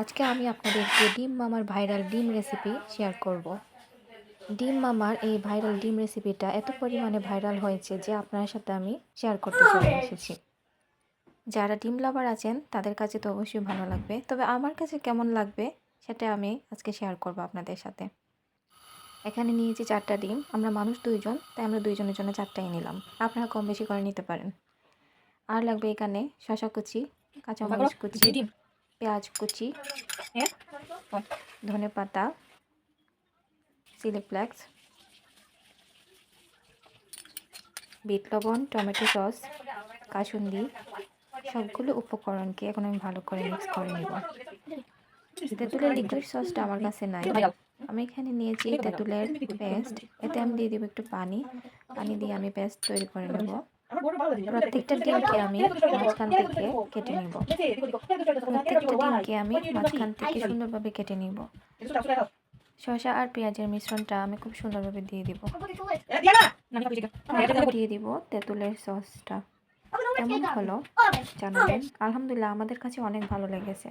আজকে আমি আপনাদেরকে ডিম মামার ভাইরাল ডিম রেসিপি শেয়ার করব। ডিম মামার এই ভাইরাল ডিম রেসিপিটা এত পরিমাণে ভাইরাল হয়েছে যে আপনার সাথে আমি শেয়ার করতে চলে এসেছি। যারা ডিম লাভার আছেন তাদের কাছে তো অবশ্যই ভালো লাগবে। তবে আমার কাছে কেমন লাগবে সেটা আমি আজকে শেয়ার করব আপনাদের সাথে। এখানে নিয়েছি চারটা ডিম আমরা মানুষ দুইজন তাই আমরা দুইজনের জন্য চারটাই নিলাম। আপনারা কম বেশি করে নিতে পারেন। আর লাগবে এখানে শশা কুচি কাঁচামরিচ কুচি। পেঁয়াজ কুচি ধনে পাতা চিলি ফ্লেক্স বিট লবণ, টমেটো সস, কাসুন্দি, সবগুলো উপকরণকে এখন আমি ভালো করে মিক্স করে নেব। তেঁতুলের লিকুইড সসটা আমার কাছে নাই। আমি এখানে নিয়েছি তেঁতুলের পেস্ট এতে আমি দিয়ে দেবো একটু পানি। পানি দিয়ে আমি পেস্ট তৈরি করে নেব। প্রত্যেকটা ডিমকে আমি মাঝখান থেকে কেটে নিব। প্রত্যেকটা ডিমকে আমি মাঝখান থেকে সুন্দরভাবে কেটে নিব। শসা আর পেঁয়াজের মিশ্রণটা আমি খুব সুন্দরভাবে দিয়ে দিব। দিয়ে দিব তেঁতুলের সসটা। কেমন হলো? জানাবেন। আলহামদুলিল্লাহ আমাদের কাছে অনেক ভালো লেগেছে।